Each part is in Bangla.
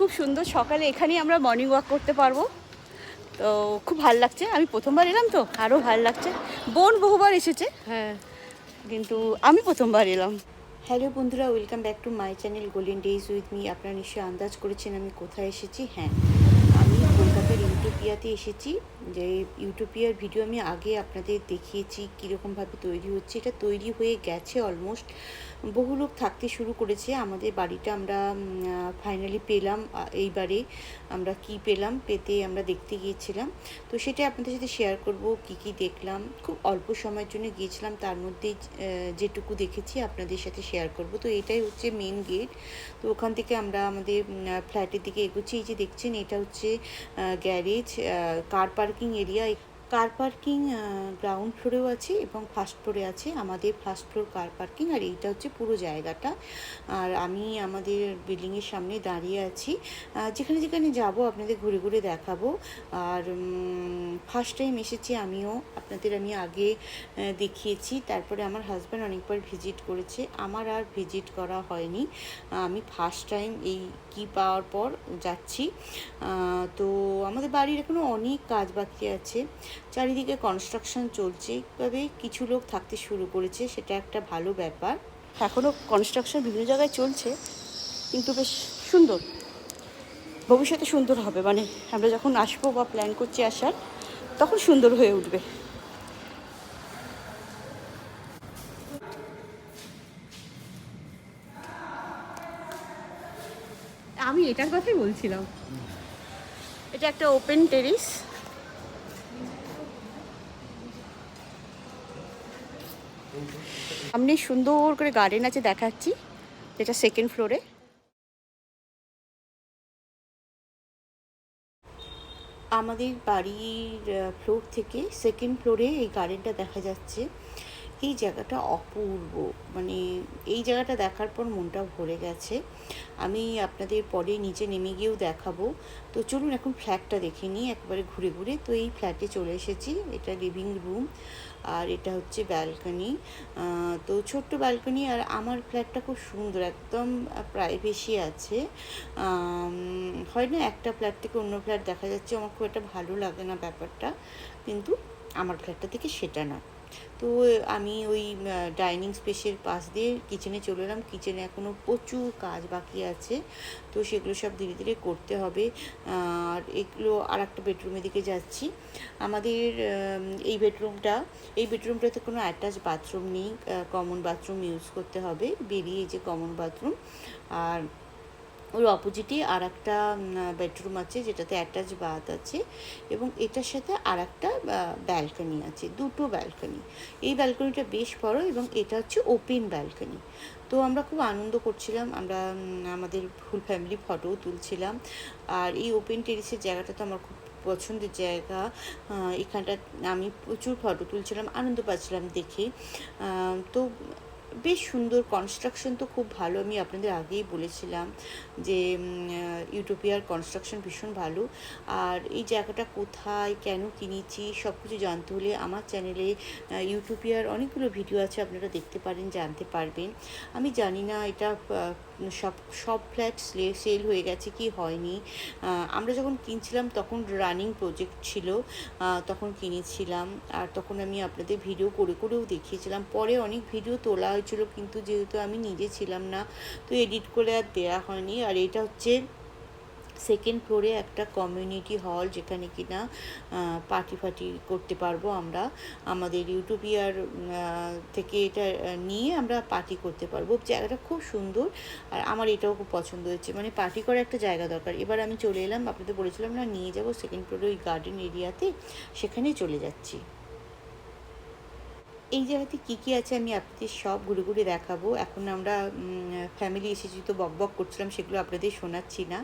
খুব সুন্দর। সকালে এখানেই আমরা মর্নিং ওয়াক করতে পারব। তো খুব ভালো লাগছে। আমি প্রথমবার এলাম তো আরও ভালো লাগছে। বোন বহুবার এসেছে। হ্যাঁ। কিন্তু আমি প্রথমবার এলাম। হ্যালো বন্ধুরা welcome back to my channel golden days with me আপনারা নিশ্চয়ই আন্দাজ করেছেন আমি কোথায় এসেছি? হ্যাঁ আমি কলকাতার ইউটোপিয়াতে এসেছি। যে ইউটোপিয়ার ভিডিও আমি আগে আপনাদের দেখিয়েছি কীরকমভাবে তৈরি হচ্ছে। এটা তৈরি হয়ে গেছে অলমোস্ট বহু লোক থাকতে শুরু করেছে। আমাদের বাড়িটা আমরা ফাইনালি পেলাম। এইবারে আমরা কি পেলাম পেতে আমরা দেখতে গিয়েছিলাম। তো সেটা আপনাদের সাথে শেয়ার করব, কি কি দেখলাম। খুব অল্প সময়ের জন্য গিয়েছিলাম, তার মধ্যে যেটুকু দেখেছি আপনাদের সাথে শেয়ার করব। তো এটাই হচ্ছে মেন গেট তো ওখান থেকে আমরা আমাদের ফ্ল্যাটের দিকে এগোচ্ছি। এই যে দেখছেন, এটা হচ্ছে garage car parking area car parking ground ফ্লোরেও আছে এবং ফার্স্ট ফ্লোরে আছে। আমাদের ফার্স্ট ফ্লোর কার পার্কিং আর এইটা হচ্ছে পুরো জায়গাটা। আর আমি আমাদের বিল্ডিংয়ের সামনে দাঁড়িয়ে আছি। যেখানে যেখানে যাব আপনাদের ঘুরে ঘুরে দেখাবো। আর ফার্স্ট টাইম এসেছি আমিও। আপনাদের আমি আগে দেখিয়েছি। তারপরে আমার হাজব্যান্ড অনেকবার ভিজিট করেছে। আমার আর ভিজিট করা হয়নি। আমি ফার্স্ট টাইম এই কি পাওয়ার পর যাচ্ছি। তো আমাদের বাড়ির এখনও অনেক কাজ বাকি আছে। চারিদিকে কনস্ট্রাকশন চলছে এইভাবে কিছু লোক থাকতে শুরু করেছে সেটা একটা ভালো ব্যাপার। এখনও কনস্ট্রাকশন বিভিন্ন জায়গায় চলছে কিন্তু বেশ সুন্দর। ভবিষ্যতে সুন্দর হবে মানে আমরা যখন আসব বা প্ল্যান করছি আসার তখন সুন্দর হয়ে উঠবে। আমি এটার কথাই বলছিলাম। এটা একটা ওপেন টেরিস সামনে সুন্দর করে গার্ডেন আছে দেখাচ্ছি, যেটা সেকেন্ড ফ্লোরে আমাদের বাড়ির ফ্লোর থেকে সেকেন্ড ফ্লোরে এই গার্ডেনটা দেখা যাচ্ছে। এই জায়গাটা অপূর্ব। মানে এই জায়গাটা দেখার পর মনটা ভরে গেছে। আমি আপনাদের পরে নিচে নেমে গিয়েও দেখাবো। তো চলুন এখন ফ্ল্যাটটা দেখে নিই, একবারে ঘুরে ঘুরে। তো এই ফ্ল্যাটে চলে এসেছি, এটা লিভিং রুম আর এটা হচ্ছে ব্যালকনি তো ছোট্ট ব্যালকনি আর আমার ফ্ল্যাটটা খুব সুন্দর, একদম প্রাইভেসি আছে। হয় না একটা ফ্ল্যাট থেকে অন্য ফ্ল্যাট দেখা যাচ্ছে, আমার খুব একটা ভালো লাগে না ব্যাপারটা। কিন্তু আমার ফ্ল্যাটটা থেকে সেটা না। তো আমি ওই ডাইনিং স্পেসের পাশ দিয়ে কিচেনে চলে এলাম। কিচেনে এখনও প্রচুর কাজ বাকি আছে। তো সেগুলো সব ধীরে ধীরে করতে হবে। আর এগুলো আর একটা বেডরুমের দিকে যাচ্ছি। আমাদের এই বেডরুমটা এই বেডরুমটাতে কোনো অ্যাটাচ বাথরুম নেই। কমন বাথরুম ইউজ করতে হবে। বেরিয়ে যে কমন বাথরুম আর ওর অপোজিটে আর একটা বেডরুম আছে যেটাতে অ্যাটাচ বাথ আছে এবং এটার সাথে আর একটা ব্যালকনি আছে, দুটো ব্যালকনি। এই ব্যালকনিটা বেশ বড় এবং এটা হচ্ছে ওপেন ব্যালকনি। তো আমরা খুব আনন্দ করছিলাম, আমরা আমাদের ফুল ফ্যামিলি ফটোও তুলছিলাম। আর এই ওপেন টেরিসের জায়গাটা তো আমার খুব পছন্দের জায়গা। এখানটা আমি প্রচুর ফটো তুলছিলাম, আনন্দ পাচ্ছিলাম দেখে। তো বেশ সুন্দর কনস্ট্রাকশন তো খুব ভালো। আমি আপনাদের আগেই বলেছিলাম যে ইউটোপিয়ার কনস্ট্রাকশন ভীষণ ভালো। আর এই জায়গাটা কোথায়, কেন কিনেছি সব কিছু জানতে হলে আমার চ্যানেলে ইউটোপিয়ার অনেকগুলো ভিডিও আছে, আপনারা দেখতে পারেন, জানতে পারবেন। আমি জানি না এটা সব সব ফ্ল্যাট সেল হয়ে গেছে, কি হয়নি। আমরা যখন কিনছিলাম তখন রানিং প্রজেক্ট ছিল তখন কিনেছিলাম। আর তখন আমি আপনাদের ভিডিও করে করেও দেখিয়েছিলাম। পরে অনেক ভিডিও তোলা হয়েছিল, কিন্তু যেহেতু আমি নিজে ছিলাম না, তো এডিট করে আর দেওয়া হয়নি। আর এটা হচ্ছে সেকেন্ড ফ্লোরে একটা কমিউনিটি হল যেখানে কিনা পার্টি ফার্টি করতে পারব আমরা। আমাদের ইউটোপিয়ার থেকে এটা নিয়ে আমরা পার্টি করতে পারব। জায়গাটা খুব সুন্দর আর আমার এটাও খুব পছন্দ হয়েছে। মানে পার্টি করার একটা জায়গা দরকার। এবার আমি চলে এলাম, আপনাদের বলেছিলাম না, নিয়ে যাব সেকেন্ড ফ্লোরে ওই গার্ডেন এরিয়াতে সেখানে চলে যাচ্ছি। এই জায়গাতে কী কী আছে আমি আপনাদের সব ঘুরে ঘুরে দেখাবো। এখন আমরা ফ্যামিলি এসেছি তো বক বক করছিলাম সেগুলো আপনাদের শোনাচ্ছি না।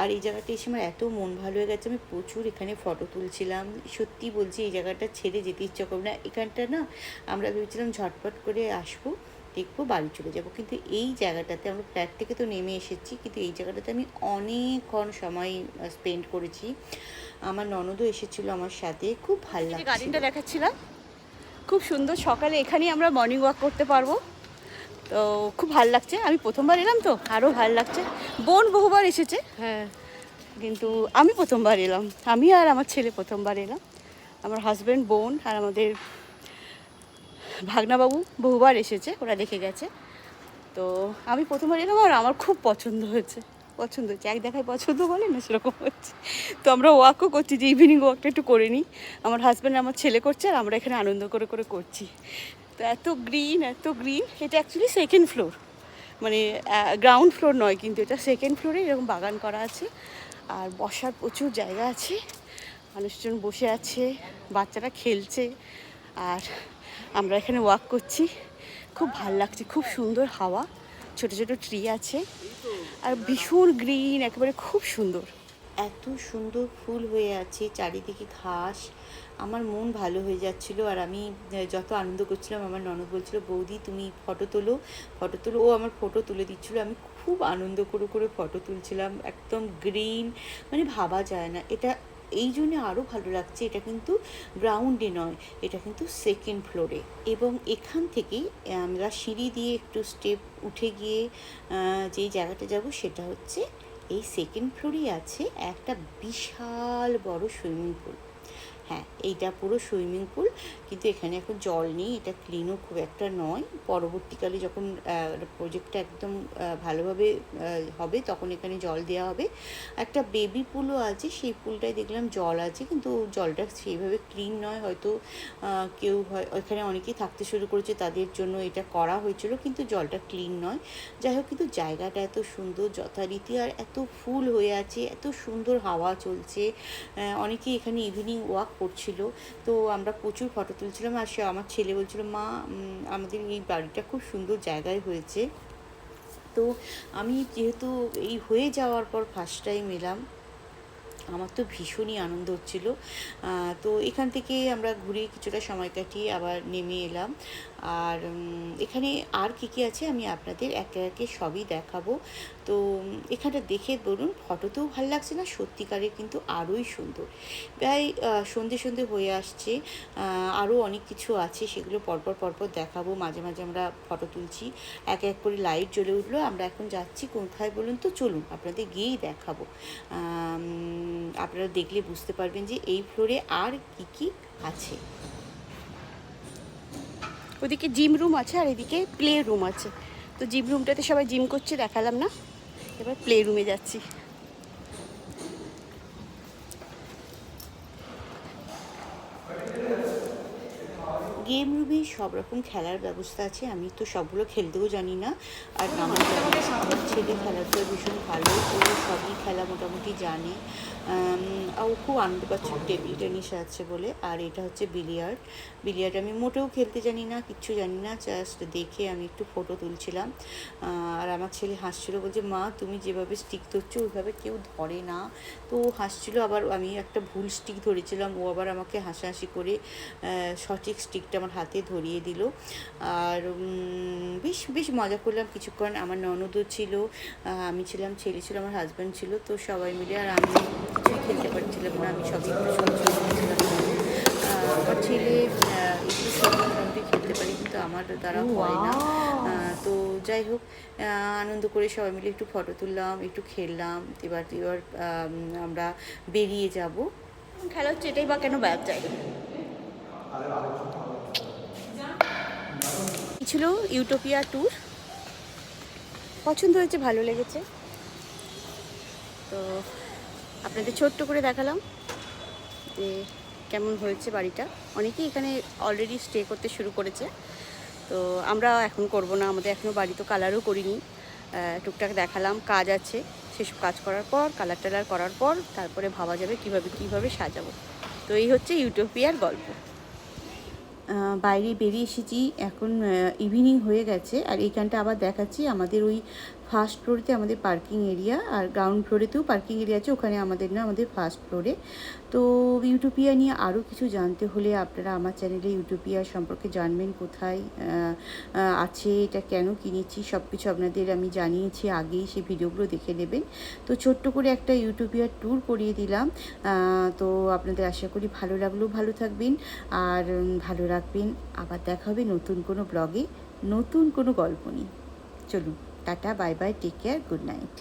আর এই জায়গাটা এসে আমার এত মন ভালো হয়ে গেছে আমি প্রচুর এখানে ফটো তুলছিলাম। সত্যি বলছি এই জায়গাটা ছেড়ে যেতে ইচ্ছা করবে না। এখানটা না আমরা ভেবেছিলাম ঝটপট করে আসব দেখব বাড়ি চলে যাব। কিন্তু এই জায়গাটাতে আমরা ফ্ল্যাট থেকে তো নেমে এসেছি কিন্তু এই জায়গাটাতে আমি অনেকক্ষণ সময় স্পেন্ড করেছি। আমার ননদও এসেছিল আমার সাথে খুব ভালো লাগছে গার্ডেনটা দেখাচ্ছিলাম? খুব সুন্দর। সকালে এখানেই আমরা মর্নিং ওয়াক করতে পারব। তো খুব ভালো লাগছে। আমি প্রথমবার এলাম তো আরও ভালো লাগছে। বোন বহুবার এসেছে। হ্যাঁ। কিন্তু আমি প্রথমবার এলাম। আমি আর আমার ছেলে প্রথমবার এলাম। আমার হাজব্যান্ড বোন আর আমাদের ভাগনাবাবু বহুবার এসেছে। ওরা দেখে গেছে। তো আমি প্রথমবার এলাম আর আমার খুব পছন্দ হয়েছে। পছন্দ হচ্ছে। এক দেখায় পছন্দ বলে না, সেরকম হচ্ছে। তো আমরা ওয়াকও করছি, যে ইভিনিং ওয়াকটা একটু করে নিই। আমার হাজব্যান্ড আমার ছেলে করছে, আর আমরা এখানে আনন্দ করে করে করছি। তো এত গ্রিন এত গ্রিন এটা অ্যাকচুয়ালি সেকেন্ড ফ্লোর মানে গ্রাউন্ড ফ্লোর নয় কিন্তু এটা সেকেন্ড ফ্লোরে এরকম বাগান করা আছে। আর বসার প্রচুর জায়গা আছে। মানুষজন বসে আছে, বাচ্চারা খেলছে। আর আমরা এখানে ওয়াক করছি। খুব ভালো লাগছে, খুব সুন্দর হাওয়া। ছোট ছোট ট্রি আছে। আর ভীষণ গ্রিন একেবারে খুব সুন্দর। এত সুন্দর ফুল হয়ে আছে, চারিদিকে ঘাস। আমার মন ভালো হয়ে যাচ্ছিল আর আমি যত আনন্দ করছিলাম, আমার ননদ বলছিল, বৌদি, তুমি ফটো তোলো। ফটো তোলো, ও আমার ফটো তুলে দিচ্ছিল। আমি খুব আনন্দ করে করে ফটো তুলছিলাম, একদম গ্রিন মানে ভাবা যায় না। এটা এই জন্য আরও ভালো লাগছে, এটা কিন্তু গ্রাউন্ডে নয়, এটা কিন্তু সেকেন্ড ফ্লোরে এবং এখান থেকেই, আমরা সিঁড়ি দিয়ে একটু স্টেপ উঠে গিয়ে যে জায়গাটা যাব সেটা হচ্ছে এই সেকেন্ড ফ্লোরেই আছে একটা বিশাল বড় সুইমিং পুল হ্যাঁ এইটা পুরো সুইমিং পুল। কিন্তু এখানে এখন জল নেই, এটা ক্লিনও খুব একটা নয়। পরবর্তীকালে যখন প্রজেক্টটা একদম ভালোভাবে হবে, তখন এখানে জল দেওয়া হবে। একটা বেবি পুলও আছে, সেই পুলটায় দেখলাম জল আছে, কিন্তু জলটা সেইভাবে ক্লিন নয়। হয়তো কেউ হয় ওখানে অনেকেই থাকতে শুরু করেছে, তাদের জন্য এটা করা হয়েছিল, কিন্তু জলটা ক্লিন নয়। যাই হোক, কিন্তু জায়গাটা এত সুন্দর, যথারীতি, আর এত ফুল হয়ে আছে, এত সুন্দর হাওয়া চলছে। অনেকেই এখানে ইভিনিং ওয়াক করছিল। তো আমরা প্রচুর ফটো তুলছিলাম আর সে আমার ছেলে বলছিল, মা আমাদের এই বাড়িটা খুব সুন্দর জায়গায় হয়েছে। তো আমি যেহেতু এই হয়ে যাওয়ার পর ফার্স্ট টাইম এলাম, আমার তো ভীষণই আনন্দ হচ্ছিল। তো এখান থেকে আমরা ঘুরে কিছুটা সময় কাটিয়ে আবার নেমে এলাম। আর এখানে আর কী কী আছে আমি আপনাদের একে একে সবই দেখাবো। তো উম, এখানটা দেখে বলুন ফটোতেও ভালো লাগছে না সত্যিকারের কিন্তু আরোই সুন্দর। প্রায় সন্ধে সন্ধে হয়ে আসছে আরও অনেক কিছু আছে সেগুলো পরপর পরপর দেখাবো মাঝে মাঝে আমরা ফটো তুলছি এক এক করে লাইট জ্বলে উঠল আমরা এখন যাচ্ছি কোথায় বলুন তো চলুন আপনাদের গিয়েই দেখাবো। আপনারা দেখলে বুঝতে পারবেন যে এই ফ্লোরে আর কি কি আছে। ওদিকে জিম রুম আছে আর এদিকে প্লে রুম আছে। তো জিম রুমটাতে সবাই জিম করছে, দেখালাম না। এবার প্লে রুমে যাচ্ছি। গেম রুমে সব রকম খেলার ব্যবস্থা আছে। আমি তো সবগুলো খেলতেও জানি না। আর আমার ছেলে খেলাটা ভীষণ ভালো, ও সবই খেলা মোটামুটি জানে। ও খুব আনন্দ পাচ্ছে টেবিল টেনিস আছে বলে। আর এটা হচ্ছে বিলিয়ার্ড। বিলিয়ার্ড আমি মোটেও খেলতে জানি না, কিচ্ছু জানি না। জাস্ট দেখে আমি একটু ফটো তুলছিলাম। আর আমার ছেলে হাসছিল, বলছে, মা, তুমি যেভাবে স্টিক ধরছো, ওইভাবে কেউ ধরে না। তো হাসছিল, আবার আমি একটা ভুল স্টিক ধরেছিলাম। ও আবার আমাকে হাসাহাসি করে সঠিক স্টিকটা আমার হাতে ধরিয়ে দিল। আর বেশ বেশ মজা করলাম কিছুক্ষণ। আমার ননদও ছিল আমি ছিলাম, ছেলে ছিল, আমার হাজব্যান্ড ছিল। তো সবাই মিলে আর আমি কিছুই খেলতে পারছিলাম না আমি সবই আমার ছেলে একটু সব মোটামুটি খেলতে পারি কিন্তু আমার দ্বারা হয় না। তো যাই হোক আনন্দ করে সবাই মিলে একটু ফটো তুললাম একটু খেললাম এবার এবার আমরা বেরিয়ে যাব। খেলা হচ্ছে এটাই বা কেন ব্যাগ যায় ছিল ইউটোপিয়া ট্যুর পছন্দ হয়েছে ভালো লেগেছে। তো আপনাদের ছোট্ট করে দেখালাম যে কেমন হয়েছে বাড়িটা। অনেকেই এখানে অলরেডি স্টে করতে শুরু করেছে। তো আমরা এখন করব না, আমাদের এখনও বাড়ি তো কালারও করিনি। টুকটাক দেখালাম, কাজ আছে। সেসব কাজ করার পর কালার টালার করার পর তারপরে ভাবা যাবে কীভাবে কীভাবে সাজাবো। তো এই হচ্ছে ইউটোপিয়ার গল্প। বাইরে বেরিয়ে এসেছি। এখন ইভিনিং হয়ে গেছে। আর এইখানটা আবার দেখাচ্ছি। আমাদের ওই ফার্স্ট ফ্লোরেতে আমাদের পার্কিং এরিয়া আর গ্রাউন্ড ফ্লোরেতেও পার্কিং এরিয়া আছে, ওখানে আমাদের না আমাদের ফার্স্ট ফ্লোরে। তো ইউটোপিয়া নিয়ে আরও কিছু জানতে হলে আপনারা আমার চ্যানেলে ইউটোপিয়া সম্পর্কে জানবেন কোথায় আছে, এটা কেন কিনেছি সব কিছু আপনাদের আমি জানিয়েছি, আগেই সেই ভিডিওগুলো দেখে নেবেন। তো ছোট্ট করে একটা ইউটোপিয়ার ট্যুর করিয়ে দিলাম। তো আপনাদের আশা করি ভালো লাগলেও ভালো থাকবেন। আর ভালো রাখবেন। আবার দেখা হবে নতুন কোনো ব্লগে, নতুন কোনো গল্প নিয়ে। চলুন। tata bye bye take care good night